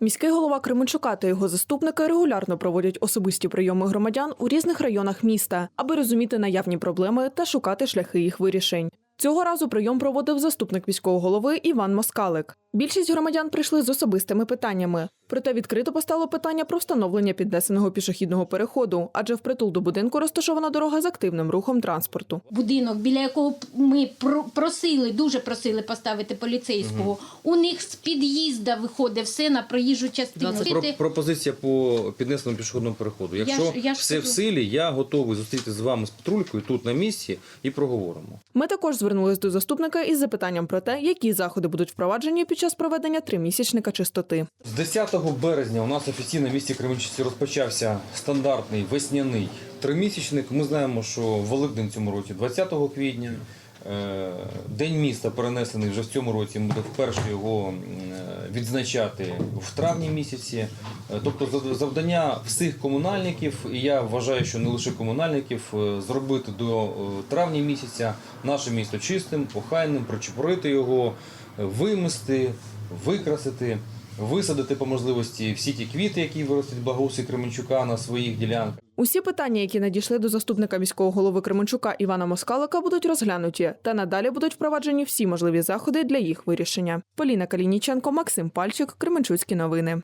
Міський голова Кременчука та його заступники регулярно проводять особисті прийоми громадян у різних районах міста, аби розуміти наявні проблеми та шукати шляхи їх вирішень. Цього разу прийом проводив заступник міського голови Іван Москалик. Більшість громадян прийшли з особистими питаннями. Проте відкрито постало питання про встановлення піднесеного пішохідного переходу, адже впритул до будинку розташована дорога з активним рухом транспорту. будинок, біля якого ми просили, дуже просили поставити поліцейського. У них з під'їзда виходить все на проїжджу частину. Про, пропозиція по піднесеному пішохідному переходу. Якщо ж- я ж все в силі, я готовий зустріти з вами з патрулькою тут на місці і проговоримо. Ми також звернулись до заступника із запитанням про те, які заходи будуть впроваджені під час проведення тримісячника чистоти. З 10 березня у нас офіційно в місті Кременчуці розпочався стандартний весняний тримісячник. Ми знаємо, що Великдень цьому році 20 квітня. Е, День міста перенесений вже в цьому році. Ми вперше його е, відзначати в травні місяці. Е, Тобто завдання всіх комунальників, і я вважаю, що не лише комунальників, зробити до травня місяця наше місто чистим, охайним, прочепурити його, вимести, викрасити, висадити по можливості всі ті квіти, які виростуть благоусі Кременчука на своїх ділянках. Усі питання, які надійшли до заступника міського голови Кременчука Івана Москалика, будуть розглянуті та надалі будуть впроваджені всі можливі заходи для їх вирішення. Поліна Калініченко, Максим Пальчик, Кременчуцькі новини.